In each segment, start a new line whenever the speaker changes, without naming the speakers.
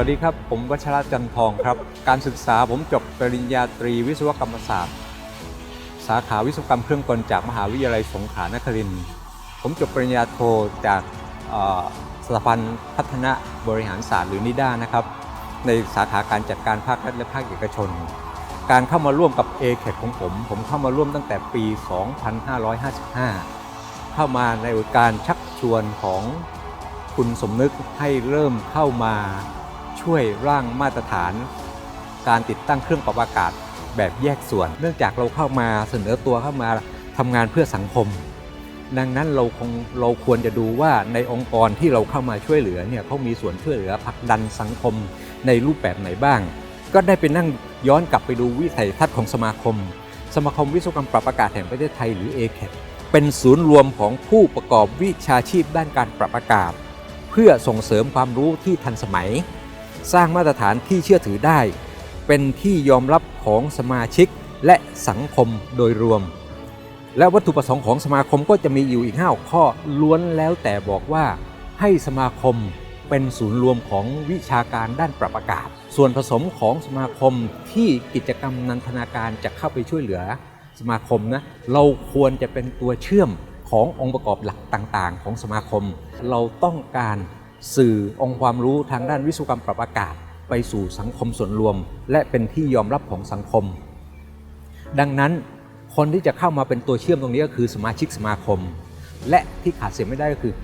วัสดีครับ ผมวัชระจันทองครับ การศึกษาผมจบปริญญาตรีวิศวกรรมศาสตร์ สาขาวิศวกรรมเครื่องกลจากมหาวิทยาลัยสงขลานครินทร์ผมจบปริญญาโทจากสถาบันพัฒนาบริหารศาสตร์หรือนิด้านะครับ ในสาขาการจัดการภาครัฐและภาคเอกชน การเข้ามาร่วมกับ a อ c ของผม ผมเข้ามาร่วมตั้งแต่ปี 2555 เข้ามาในการชักชวนของคุณสมนึกให้เริ่มเข้ามา ช่วยร่างมาตรฐาน การติดตั้งเครื่องปรับอากาศแบบแยกส่วน เนื่องจากเราเข้ามาเสนอตัวเข้ามาทำงานเพื่อสังคม ดังนั้นเราคงเราควรจะดูว่าในองค์กรที่เราเข้ามาช่วยเหลือเนี่ยเขามีส่วนช่วยเหลือผลักดันสังคมในรูปแบบไหนบ้าง ก็ได้ไปนั่งย้อนกลับไปดูวิสัยทัศน์ของสมาคม สมาคมวิศวกรรมปรับอากาศแห่งประเทศไทยหรือ a c a t เป็นศูนย์รวมของผู้ประกอบวิชาชีพด้านการปรับอากาศ เพื่อส่งเสริมความรู้ที่ทันสมัย สร้างมาตรฐานที่เชื่อถือได้ เป็นที่ยอมรับของสมาชิกและสังคมโดยรวม และวัตถุประสงค์ของสมาคมก็จะมีอยู่อีก5ข้อล้วนแล้วแต่บอกว่าให้สมาคมเป็นศูนย์รวมของวิชาการด้านปรับอากาศ ส่วนผสมของสมาคมที่กิจกรรมนันทนาการจะเข้าไปช่วยเหลือ สมาคมนะเราควรจะเป็นตัวเชื่อมขององค์ประกอบหลักต่างๆ ของสมาคม เราต้องการ สื่อองค์ความรู้ทางด้านวิศวกรรมปรับอากาศ ไปสู่สังคมส่วนรวม และเป็นที่ยอมรับของสังคม ดังนั้นคนที่จะเข้ามาเป็นตัวเชื่อมตรงนี้ก็คือสมาชิกสมาคม และที่ขาดเสียไม่ได้ก็คือ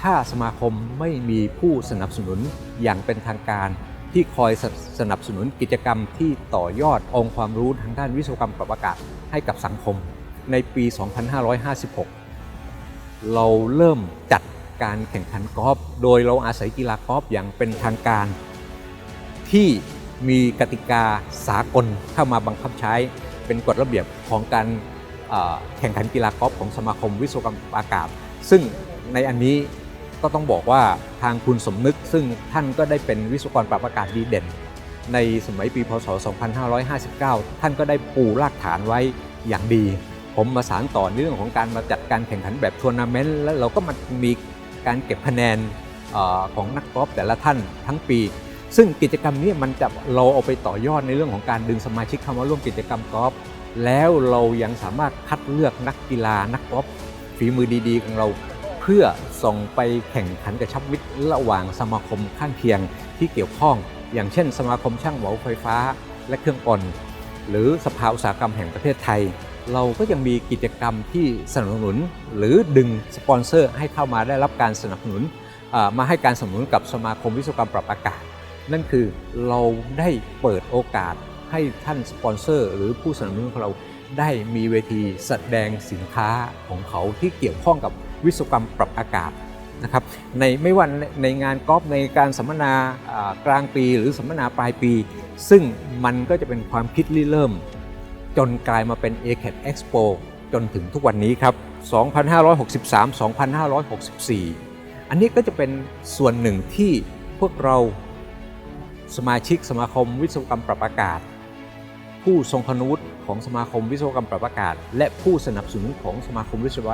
ถ้าสมาคมไม่มีผู้สนับสนุนอย่างเป็นทางการ ที่คอยสสนับสนุนกิจกรรมที่ต่อยอดองค์ความรู้ทางด้านวิศวกรรมปรับอากาศให้กับสังคม ในปี 2556 เราเริ่มจัด การแข่งขันกอล์ฟโดยเราอาศัยกีฬากอล์ฟอย่างเป็นทางการ ที่มีกติกาสากลเข้ามาบังคับใช้เป็นกฎระเบียบของการแข่งขันกีฬากอล์ฟของสมาคมวิศวกรรมอากาศ ซึ่งในอันนี้ก็ต้องบอกว่าทางคุณสมนึก ซึ่งท่านก็ได้เป็นวิศวกรปรับอากาศดีเด่น ในสมัยปีพศ 2559 ท่านก็ได้ปูรากฐานไว้อย่างดี ผมมาสานต่อในเรื่องของการมาจัดการแข่งขันแบบทัวร์นาเมนต์แล้วเราก็มามี การเก็บคะแนนอของนักกอล์ฟแต่ละท่านทั้งปี ซึ่งกิจกรรมนี้มันจะเราเอาไปต่อยอดในเรื่องของการดึงสมาชิกเข้ามาร่วมกิจกรรมกอล์ฟแล้วเรายังสามารถคัดเลือกนักกีฬานักกอล์ฟฝีมือดีๆ ของเราเพื่อส่งไปแข่งขันกระชับมิตรระหว่างสมาคมข้างเคียงที่เกี่ยวข้อง อย่างเช่น สมาคมช่างเหมาไฟฟ้าและเครื่องกล หรือสภาอุตสาหกรรมแห่งประเทศไทย เราก็ยังมีกิจกรรมที่สนับสนุน หรือดึงสปอนเซอร์ให้เข้ามาได้รับการสนับสนุนมาให้การสนับสนุนกับสมาคมวิศวกรรมปรับอากาศ นั่นคือเราได้เปิดโอกาสให้ท่านสปอนเซอร์ หรือผู้สนับสนุนของเราได้มีเวทีแสดงสินค้าของเขาที่เกี่ยวข้องกับวิศวกรรมปรับอากาศนะครับในไม่ว่าในในงานกอล์ฟในการสัมมนากลางปี หรือสัมมนาปลายปี ซึ่งมันก็จะเป็นความคิดริเริ่ม จนกลายมาเป็น a c a t Expo จนถึงทุกวันนี้ครับ 2563-2564 อันนี้ก็จะเป็นส่วนหนึ่งที่พวกเราสมาชิกสมาคมวิศวกรรมปรับอากาศ ผู้ทรงคุณวุฒิของสมาคมวิศวกรรมปรับอากาศ และผู้สนับสนุนของสมาคมวิศว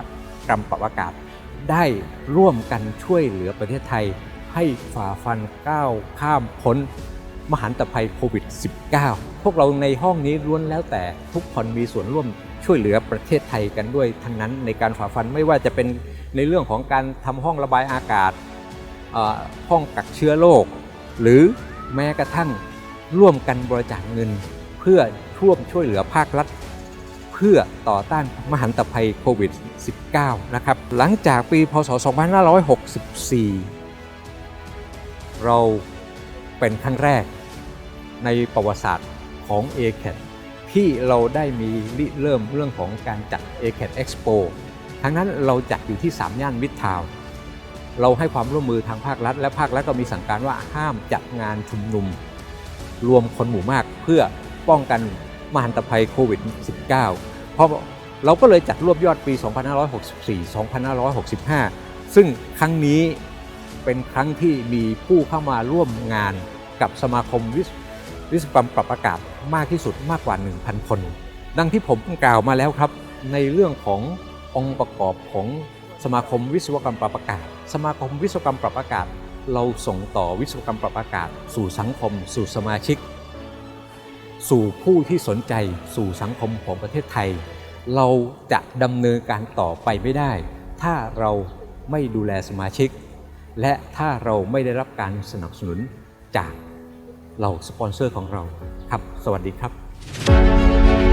กรรมปรับอากาศ ได้ร่วมกันช่วยเหลือประเทศไทยให้ฝ่าฟันก้าวข้ามพ้น มหันตภัยโควิด -19 พวกเราในห้องนี้ล้วนแล้วแต่ทุกคนมีส่วนร่วมช่วยเหลือประเทศไทยกันด้วยทั้งนั้นในการฝ่าฟันไม่ว่าจะเป็นในเรื่องของการทำห้องระบายอากาศห้องกักเชื้อโรคหรือแม้กระทั่งร่วมกันบริจาคเงิน เพื่อร่วมช่วยเหลือภาครัฐ เพื่อต่อต้านมหันตภัยโควิด -19 นะครับหลังจากปีพศ 2564 เราเป็นครั้งแรก ในประวัติศาสตร์ของ a c a t ที่เราได้มีริเริ่มเรื่องของการจัด a c a t Expo ทั้งนั้นเราจัดอยู่ที่ 3 ย่านมิตรทาวน์เราให้ความร่วมมือทางภาครัฐ และภาครัฐก็มีสั่งการว่าห้ามจัดงานชุมนุม รวมคนหมู่มากเพื่อป้องกันมหันตภัยโควิด -19 เพราะเราก็เลยจัดรวบยอดปี 2564-2565 ซึ่งครั้งนี้เป็นครั้งที่มีผู้เข้ามาร่วมงานกับสมาคมวิศ วิศวกรรมปรับอากาศมากที่สุดมากกว่า 1,000 คน ดังที่ผมกล่าวมาแล้วครับ ในเรื่องขององค์ประกอบของสมาคมวิศวกรรมปรับอากาศ สมาคมวิศวกรรมปรับอากาศ เราส่งต่อวิศวกรรมปรับอากาศ สู่สังคม สู่สมาชิก สู่ผู้ที่สนใจ สู่สังคมของประเทศไทย เราจะดำเนินการต่อไปไม่ได้ ถ้าเราไม่ดูแลสมาชิก และถ้าเราไม่ได้รับการสนับสนุนจาก เราสปอนเซอร์ของเราครับ สวัสดีครับ